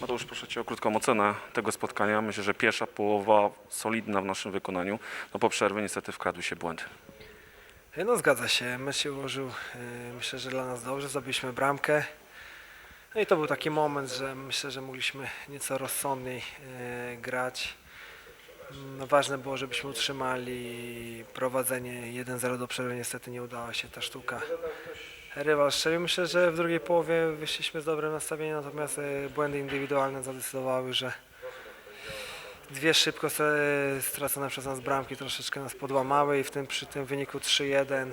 Mateusz, proszę Cię o krótką ocenę tego spotkania. Myślę, że pierwsza połowa solidna w naszym wykonaniu. No po przerwie niestety wkradły się błędy. No zgadza się, mecz się ułożył, e, myślę, że dla nas dobrze, zdobyliśmy bramkę. No i to był taki moment, że myślę, że mogliśmy nieco rozsądniej e, grać. No ważne było, żebyśmy utrzymali prowadzenie 1-0 do przerwy, niestety nie udała się ta sztuka. Rywal strzelił, myślę, że w drugiej połowie wyszliśmy z dobrym nastawieniem, natomiast e, błędy indywidualne zadecydowały, że dwie szybko se- stracone przez nas bramki troszeczkę nas podłamały i w tym, przy tym wyniku 3-1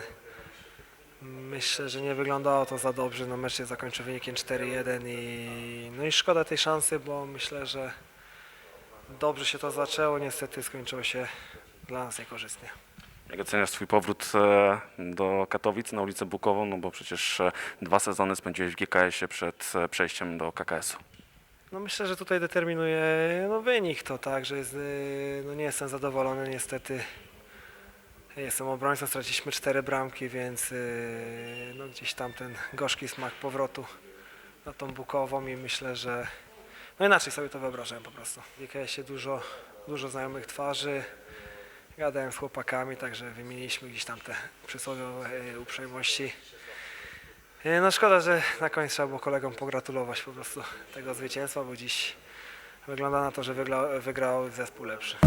myślę, że nie wyglądało to za dobrze. No mecz się zakończył wynikiem 4-1 i, no i szkoda tej szansy, bo myślę, że dobrze się to zaczęło. Niestety skończyło się dla nas niekorzystnie. Jak oceniasz Twój powrót e, do Katowic na ulicę Bukową? No bo przecież e, dwa sezony spędziłeś w GKS-ie przed e, przejściem do KKS-u. No myślę, że tutaj determinuje no wynik to tak, że jest, no nie jestem zadowolony niestety. Jestem obrońcą, straciliśmy cztery bramki, więc no gdzieś tam ten gorzki smak powrotu na tą Bukową i myślę, że no inaczej sobie to wyobrażałem po prostu. W GKS-ie dużo, dużo znajomych twarzy, gadałem z chłopakami, także wymieniliśmy gdzieś tam te przysłowiowe y, uprzejmości. E, No szkoda, że na koniec trzeba było kolegom pogratulować po prostu tego zwycięstwa, bo dziś wygląda na to, że wygrał, wygrał zespół lepszy.